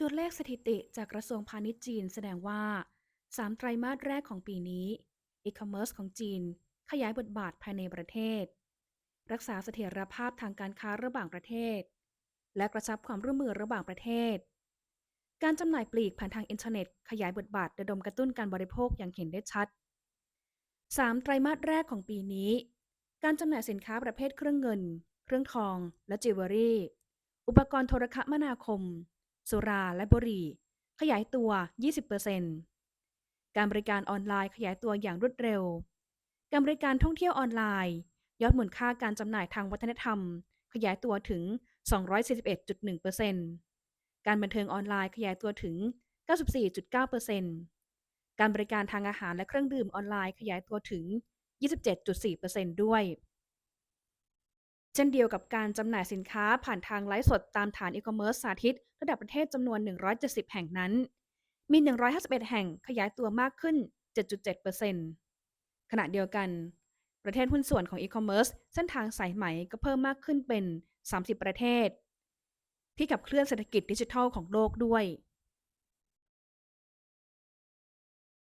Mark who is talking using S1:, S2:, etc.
S1: ตัวเลขสถิติจากกระทรวงพาณิชย์จีนแสดงว่า 3 ไตรมาสแรกของปีนี้อีคอมเมิร์ซของจีน ขยายบทบาทภายในประเทศ รักษาเสถียรภาพทางการค้าระหว่างประเทศ และกระชับความร่วมมือระหว่างประเทศ การจำหน่ายปลีกผ่านทางอินเทอร์เน็ต ขยายบทบาทระดมกระตุ้นการบริโภคอย่างเห็นได้ชัด 3 ไตรมาสแรกของปีนี้ การจำหน่ายสินค้าประเภทเครื่องเงิน เครื่องทอง และจิวเวลรี่ อุปกรณ์โทรคมนาคม สุราและบุหรี่ ขยายตัว 20%การบริการออนไลน์ขยายตัวอย่างรวดเร็ว การบริการท่องเที่ยวออนไลน์ ยอดมูลค่าการจำหน่ายทางวัฒนธรรม ขยายตัวถึง 241.1%การบันเทิงออนไลน์ขยายตัวถึง 94.9%การบริการทางอาหารและเครื่องดื่มออนไลน์ขยายตัวถึง 27.4%ด้วย เช่นเดียวกับการจำหน่ายสินค้าผ่านทางไลฟ์สดตามฐานอีคอมเมิร์ซสาธิต ระดับประเทศจำนวน 170 แห่งนั้น มี 151 แห่งขยายตัวมากขึ้น 7.7%ขณะเดียวกัน ประเทศหุ้นส่วนของอีคอมเมิร์ซเส้นทางสายไหมก็เพิ่มมากขึ้นเป็น 30 ประเทศ ที่ขับเคลื่อนเศรษฐกิจดิจิทัลของโลกด้วย